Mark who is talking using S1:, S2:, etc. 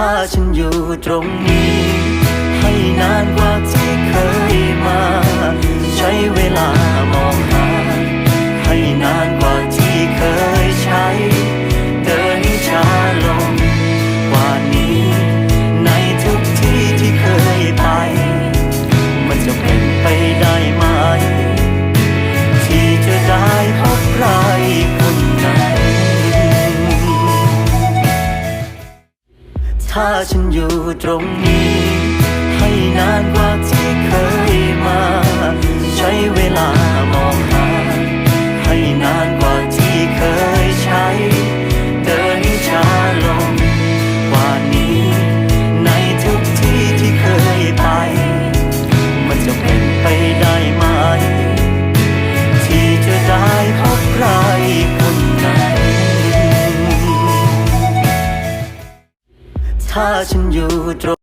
S1: ถ้าฉันอยู่ตรงนี้ ให้นานกว่าที่เคยมา ใช้เวลามองหา ให้นานกว่าที่เคยใช้ เดินให้ช้า ถ้าฉันอยู่ตรงนี้ ถ้าฉันอยู่ตรง